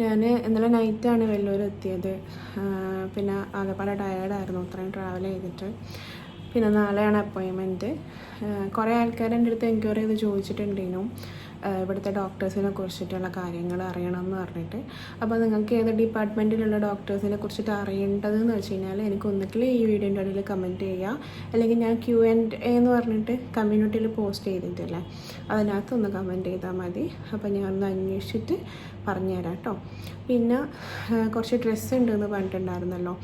ഞാൻ ഇന്നലെ നൈറ്റാണ് വെല്ലൂർ എത്തിയത് പിന്നെ ആകെപ്പാടെ ടയേർഡായിരുന്നു അത്രയും ട്രാവൽ ചെയ്തിട്ട്. പിന്നെ നാളെയാണ് അപ്പോയിൻമെന്റ് കുറേ ആൾക്കാർ എന്റെ അടുത്ത് എൻക്വയറി ചെയ്ത് ചോദിച്ചിട്ടുണ്ടേനു. ഇവിടുത്തെ ഡോക്ടേഴ്സിനെ കുറിച്ചിട്ടുള്ള കാര്യങ്ങൾ അറിയണം എന്ന് പറഞ്ഞിട്ട്. അപ്പോൾ നിങ്ങൾക്ക് ഏത് ഡിപ്പാർട്ട്മെന്റിലുള്ള ഡോക്ടേഴ്സിനെ കുറിച്ചിട്ട് അറിയേണ്ടതെന്ന് വെച്ച് കഴിഞ്ഞാൽ എനിക്ക് ഒന്നുകിൽ ഈ വീഡിയോന്റെ അടിയിൽ കമന്റ് ചെയ്യുക അല്ലെങ്കിൽ ഞാൻ ക്യു ആൻഡ് എ എന്ന് പറഞ്ഞിട്ട് കമ്മ്യൂണിറ്റിയിൽ പോസ്റ്റ് ചെയ്തിട്ടില്ലേ. അതിനകത്ത് ഒന്ന് കമന്റ് ചെയ്താൽ മതി. അപ്പോൾ ഞാൻ ഒന്ന് അന്വേഷിച്ചിട്ട് പറഞ്ഞുതരാം കേട്ടോ പിന്നെ കുറച്ച് ഡ്രസ്സ് ഉണ്ടെന്ന് പറഞ്ഞിട്ടുണ്ടായിരുന്നല്ലോ.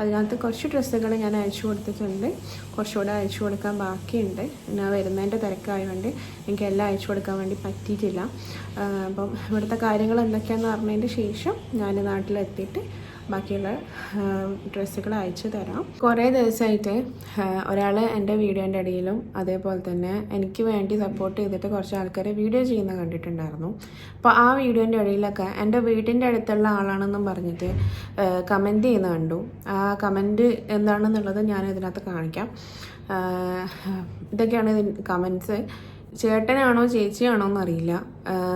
അതിനകത്ത് കുറച്ച് ഡ്രസ്സുകൾ ഞാൻ അയച്ചു കൊടുത്തിട്ടുണ്ട്. കുറച്ചുകൂടെ അയച്ചു കൊടുക്കാൻ ബാക്കിയുണ്ട്. ഞാൻ വരുന്നതിന്റെ തിരക്കായതുകൊണ്ട് എനിക്ക് എല്ലാം അയച്ചു കൊടുക്കാൻ വേണ്ടി പറ്റിയിട്ടില്ല. അപ്പം ഇവിടുത്തെ കാര്യങ്ങൾ എന്തൊക്കെയാണെന്ന് പറഞ്ഞതിന്റെ ശേഷം ഞാൻ നാട്ടിലെത്തിയിട്ട് ബാക്കിയുള്ള ഡ്രസ്സുകൾ അയച്ചു തരാം. കുറേ ദിവസമായിട്ട് ഒരാൾ എന്റെ വീഡിയോന്റെ ഇടയിലും അതേപോലെ തന്നെ എനിക്ക് വേണ്ടി സപ്പോർട്ട് ചെയ്തിട്ട് കുറച്ച് ആൾക്കാരെ വീഡിയോ ചെയ്യുന്ന കണ്ടിട്ടുണ്ടായിരുന്നു. അപ്പോൾ ആ വീഡിയോന്റെ ഇടയിലൊക്കെ എന്റെ വീടിന്റെ അടുത്തുള്ള ആളാണെന്നും പറഞ്ഞിട്ട് കമന്റ് ചെയ്യുന്ന കണ്ടു. ആ കമന്റ് എന്താണെന്നുള്ളത് ഞാൻ ഇതിനകത്ത് കാണിക്കാം. ഇതൊക്കെയാണ് കമന്റ്സ് ചേട്ടനാണോ ചേച്ചിയാണോ എന്നറിയില്ല.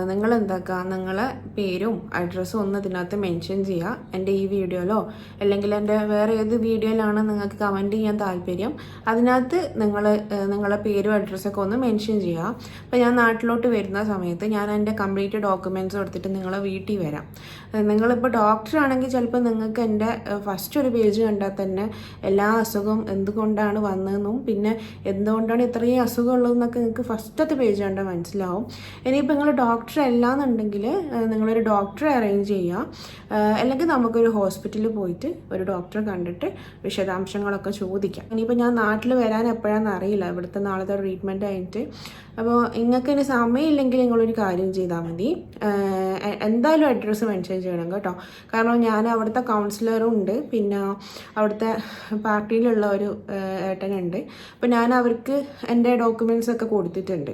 നിങ്ങൾ എന്താക്കുക നിങ്ങളെ പേരും അഡ്രസ്സും ഒന്ന് ഇതിനകത്ത് മെൻഷൻ ചെയ്യുക എന്റെ ഈ വീഡിയോയിലോ അല്ലെങ്കിൽ എന്റെ വേറെ ഏത് വീഡിയോയിലാണ് നിങ്ങൾക്ക് കമന്റ് ചെയ്യാൻ താല്പര്യം. അതിനകത്ത് നിങ്ങൾ നിങ്ങളെ പേരും അഡ്രസ്സൊക്കെ ഒന്ന് മെൻഷൻ ചെയ്യുക അപ്പോൾ ഞാൻ നാട്ടിലോട്ട് വരുന്ന സമയത്ത് ഞാൻ എന്റെ കംപ്ലീറ്റ് ഡോക്യുമെന്റ്സ് എടുത്തിട്ട് നിങ്ങളെ വീട്ടിൽ വരാം. നിങ്ങളിപ്പോൾ ഡോക്ടർ ആണെങ്കിൽ ചിലപ്പോൾ നിങ്ങൾക്ക് എന്റെ ഫസ്റ്റ് ഒരു പേജ് കണ്ടാൽ തന്നെ എല്ലാ അസുഖം എന്തുകൊണ്ടാണ് വന്നതെന്നും പിന്നെ എന്തുകൊണ്ടാണ് ഇത്രയും അസുഖമുള്ളതെന്നൊക്കെ നിങ്ങൾക്ക് നിങ്ങൾക്ക് ഫസ്റ്റത്തെ പേജ് കണ്ടാൽ മനസ്സിലാവും. ഇനിയിപ്പോൾ നിങ്ങൾ ഡോക്ടർ അല്ലാന്നുണ്ടെങ്കിൽ നിങ്ങളൊരു ഡോക്ടറെ അറേഞ്ച് ചെയ്യുക അല്ലെങ്കിൽ നമുക്കൊരു ഹോസ്പിറ്റലിൽ പോയിട്ട് ഒരു ഡോക്ടറെ കണ്ടിട്ട് വിശദാംശങ്ങളൊക്കെ ചോദിക്കാം. ഇനിയിപ്പോൾ ഞാൻ നാട്ടിൽ വരാൻ എപ്പോഴാണെന്ന് അറിയില്ല. ഇവിടുത്തെ നാളത്തെ ട്രീറ്റ്മെന്റ് ആയിട്ട്. അപ്പോൾ നിങ്ങൾക്ക് ഇനി സമയമില്ലെങ്കിൽ നിങ്ങളൊരു കാര്യം ചെയ്താൽ മതി. എന്തായാലും അഡ്രസ്സ് മെൻഷൻ ചെയ്യണം കേട്ടോ. കാരണം ഞാൻ അവിടുത്തെ കൗൺസിലറും ഉണ്ട്. പിന്നെ അവിടുത്തെ പാർട്ടിയിലുള്ള ഒരു ഏട്ടനുണ്ട്. അപ്പോൾ ഞാൻ അവർക്ക് എന്റെ ഡോക്യുമെന്റ്സ് ഒക്കെ കൊടുത്തിട്ടുണ്ട്.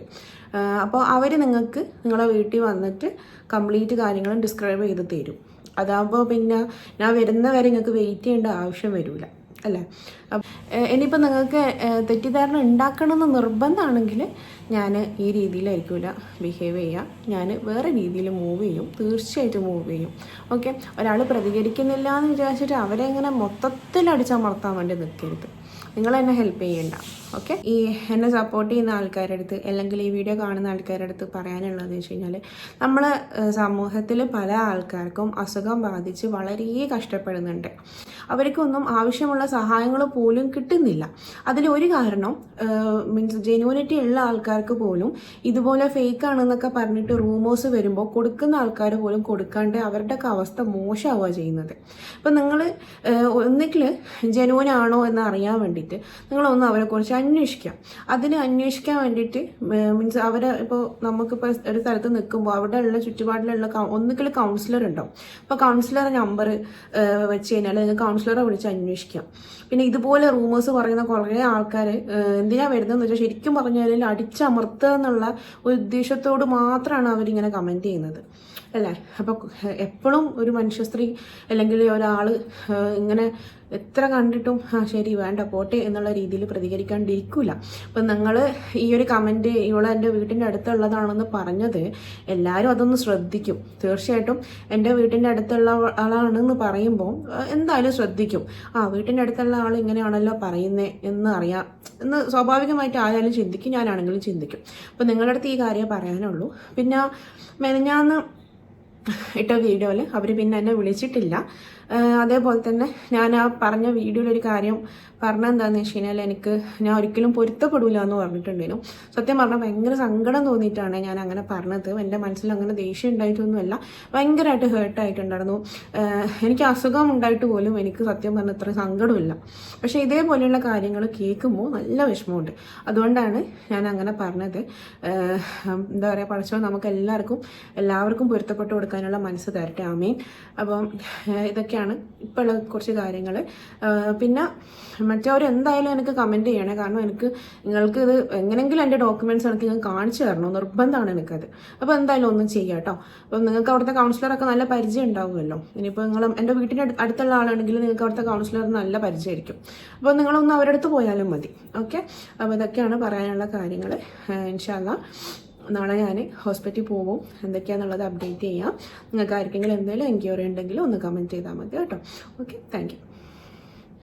അപ്പോൾ അവർ നിങ്ങൾക്ക് നിങ്ങളെ വീട്ടിൽ വന്നിട്ട് കംപ്ലീറ്റ് കാര്യങ്ങളും ഡിസ്ക്രൈബ് ചെയ്ത് തരും. അതാകുമ്പോൾ പിന്നെ ഞാൻ വരുന്നവരെ നിങ്ങൾക്ക് വെയിറ്റ് ചെയ്യേണ്ട ആവശ്യം വരില്ല അല്ലേ? ഇനിയിപ്പോൾ നിങ്ങൾക്ക് തെറ്റിദ്ധാരണ തെറ്റിദ്ധാരണ ഉണ്ടാക്കണമെന്ന് നിർബന്ധമാണെങ്കിൽ ഞാൻ ഈ രീതിയിലായിരിക്കില്ല ബിഹേവ് ചെയ്യുക ഞാൻ വേറെ രീതിയിൽ മൂവ് ചെയ്യും. തീർച്ചയായിട്ടും മൂവ് ചെയ്യും. ഓക്കെ ഒരാൾ പ്രതികരിക്കുന്നില്ല എന്ന് വിചാരിച്ചിട്ട് അവരെ ഇങ്ങനെ മൊത്തത്തിൽ അടിച്ചമർത്താൻ വേണ്ടി നിൽക്കരുത്. നിങ്ങൾ എന്നെ ഹെൽപ്പ് ചെയ്യണ്ട. ഓക്കെ ഈ എന്നെ സപ്പോർട്ട് ചെയ്യുന്ന ആൾക്കാരുടെ അടുത്ത് അല്ലെങ്കിൽ ഈ വീഡിയോ കാണുന്ന ആൾക്കാരുടെ അടുത്ത് പറയാനുള്ളതെന്ന് വെച്ച് കഴിഞ്ഞാൽ നമ്മൾ സമൂഹത്തിൽ പല ആൾക്കാർക്കും അസുഖം ബാധിച്ച് വളരെ കഷ്ടപ്പെടുന്നുണ്ട്. അവർക്കൊന്നും ആവശ്യമുള്ള സഹായങ്ങൾ പോലും കിട്ടുന്നില്ല. അതിൽ ഒരു കാരണം മീൻസ് ജെന്യൂനിറ്റി ഉള്ള ആൾക്കാർക്ക് പോലും ഇതുപോലെ ഫേക്ക് ആണെന്നൊക്കെ പറഞ്ഞിട്ട് റൂമേഴ്സ് വരുമ്പോൾ കൊടുക്കുന്ന ആൾക്കാർ പോലും കൊടുക്കാണ്ട് അവരുടെയൊക്കെ അവസ്ഥ മോശമാവുക ചെയ്യുന്നത്. അപ്പം നിങ്ങൾ ഒന്നിക്കിൽ ജെനുവൻ ആണോ എന്ന് അറിയാൻ വേണ്ടിയിട്ട് നിങ്ങളൊന്ന് അവരെക്കുറിച്ച് അന്വേഷിക്കാം. അതിന് അന്വേഷിക്കാൻ വേണ്ടിയിട്ട് മീൻസ് അവരെ ഇപ്പോൾ നമുക്കിപ്പോൾ ഒരു സ്ഥലത്ത് നിൽക്കുമ്പോൾ അവിടെ ഉള്ള ചുറ്റുപാടിലുള്ള ഒന്നിക്കിൽ കൗൺസിലർ ഉണ്ടാവും. അപ്പോൾ കൗൺസിലർ നമ്പർ വെച്ച് കഴിഞ്ഞാൽ കൗൺസിലറെ വിളിച്ച് അന്വേഷിക്കാം. പിന്നെ ഇതുപോലെ റൂമേഴ്സ് പറയുന്ന കുറേ ആൾക്കാർ എന്തിനാണ് വരുന്നതെന്ന് വെച്ചാൽ ശരിക്കും പറഞ്ഞാൽ അടിച്ചമർത്തുക എന്നുള്ള ഒരു ഉദ്ദേശത്തോട് മാത്രമാണ് അവരിങ്ങനെ കമന്റ് ചെയ്യുന്നത്. അല്ലേ അപ്പോൾ എപ്പോഴും ഒരു മനുഷ്യ സ്ത്രീ അല്ലെങ്കിൽ ഒരാൾ ഇങ്ങനെ എത്ര കണ്ടിട്ടും ആ ശരി വേണ്ട പോട്ടെ എന്നുള്ള രീതിയിൽ പ്രതികരിക്കാണ്ടിരിക്കില്ല അപ്പം നിങ്ങൾ ഈ ഒരു കമന്റ് ഇവിടെ എന്റെ വീട്ടിന്റെ അടുത്തുള്ളതാണെന്ന് പറഞ്ഞത് എല്ലാവരും അതൊന്ന് ശ്രദ്ധിക്കും. തീർച്ചയായിട്ടും എന്റെ വീട്ടിന്റെ അടുത്തുള്ള ആളാണെന്ന് പറയുമ്പോൾ എന്തായാലും ശ്രദ്ധിക്കും. ആ വീട്ടിന്റെ അടുത്തുള്ള ആൾ ഇങ്ങനെയാണല്ലോ പറയുന്നത് എന്ന് അറിയാം എന്ന് സ്വാഭാവികമായിട്ട് ആരായാലും ചിന്തിക്കും ഞാനാണെങ്കിലും ചിന്തിക്കും. അപ്പം നിങ്ങളുടെ അടുത്ത് ഈ കാര്യം പറയാനുള്ളൂ. പിന്നെ മെനഞ്ഞാന്ന് ഇട്ട വീഡിയോയിൽ അവർ പിന്നെ എന്നെ വിളിച്ചിട്ടില്ല. അതേപോലെ തന്നെ ഞാൻ ആ പറഞ്ഞ വീഡിയോയിൽ ഒരു കാര്യം പറഞ്ഞെന്താണെന്ന് വെച്ച് കഴിഞ്ഞാൽ എനിക്ക് ഞാൻ ഒരിക്കലും പൊരുത്തപ്പെടില്ല എന്ന് പറഞ്ഞിട്ടുണ്ടായിരുന്നു. സത്യം പറഞ്ഞാൽ ഭയങ്കര സങ്കടം തോന്നിയിട്ടാണ് ഞാൻ അങ്ങനെ പറഞ്ഞത്. എന്റെ മനസ്സിൽ അങ്ങനെ ദേഷ്യം ഉണ്ടായിട്ടൊന്നുമല്ല. ഭയങ്കരമായിട്ട് ഹേർട്ടായിട്ടുണ്ടായിരുന്നു എനിക്ക് അസുഖം ഉണ്ടായിട്ട് പോലും എനിക്ക് സത്യം പറഞ്ഞാൽ ഇത്ര സങ്കടമില്ല. പക്ഷേ ഇതേപോലെയുള്ള കാര്യങ്ങൾ കേൾക്കുമ്പോൾ നല്ല വിഷമമുണ്ട്. അതുകൊണ്ടാണ് ഞാൻ അങ്ങനെ പറഞ്ഞത്. എന്താ പറയുക പഠിച്ചോ നമുക്ക് എല്ലാവർക്കും എല്ലാവർക്കും പൊരുത്തപ്പെട്ട് കൊടുക്കാനുള്ള മനസ്സ് തരട്ടെ. ആമീൻ. അപ്പം ആഹ് ഇതൊക്കെയാണ് ഇപ്പോൾ ഉള്ള കുറച്ച് കാര്യങ്ങൾ പിന്നെ മറ്റവർ എന്തായാലും എനിക്ക് കമന്റ് ചെയ്യണേ. കാരണം എനിക്ക് നിങ്ങൾക്ക് ഇത് എങ്ങനെങ്കിലും എന്റെ ഡോക്യുമെന്റ്സ് എനിക്ക് ഞാൻ കാണിച്ചു തരണം? നിർബന്ധമാണ് എനിക്കത്. അപ്പോൾ എന്തായാലും ഒന്നും ചെയ്യാം കേട്ടോ. അപ്പം നിങ്ങൾക്ക് അവിടുത്തെ കൗൺസിലറൊക്കെ നല്ല പരിചയം ഉണ്ടാവുമല്ലോ. ഇനിയിപ്പോൾ നിങ്ങൾ എന്റെ വീട്ടിന്റെ അടുത്തുള്ള ആളാണെങ്കിൽ നിങ്ങൾക്ക് അവിടുത്തെ കൗൺസിലർ നല്ല പരിചയമായിരിക്കും. അപ്പോൾ നിങ്ങളൊന്ന് അവരടുത്ത് പോയാലും മതി. ഓക്കെ അപ്പോൾ ഇതൊക്കെയാണ് പറയാനുള്ള കാര്യങ്ങൾ ഇൻഷാല്ല നാളെ ഞാൻ ഹോസ്പിറ്റലിൽ പോകും എന്തൊക്കെയാണെന്നുള്ളത് അപ്ഡേറ്റ് ചെയ്യാം. നിങ്ങൾക്ക് ആർക്കെങ്കിലും എന്തെങ്കിലും എൻക്വയറി ഉണ്ടെങ്കിൽ ഒന്ന് കമന്റ് ചെയ്താൽ മതി കേട്ടോ. Okay thank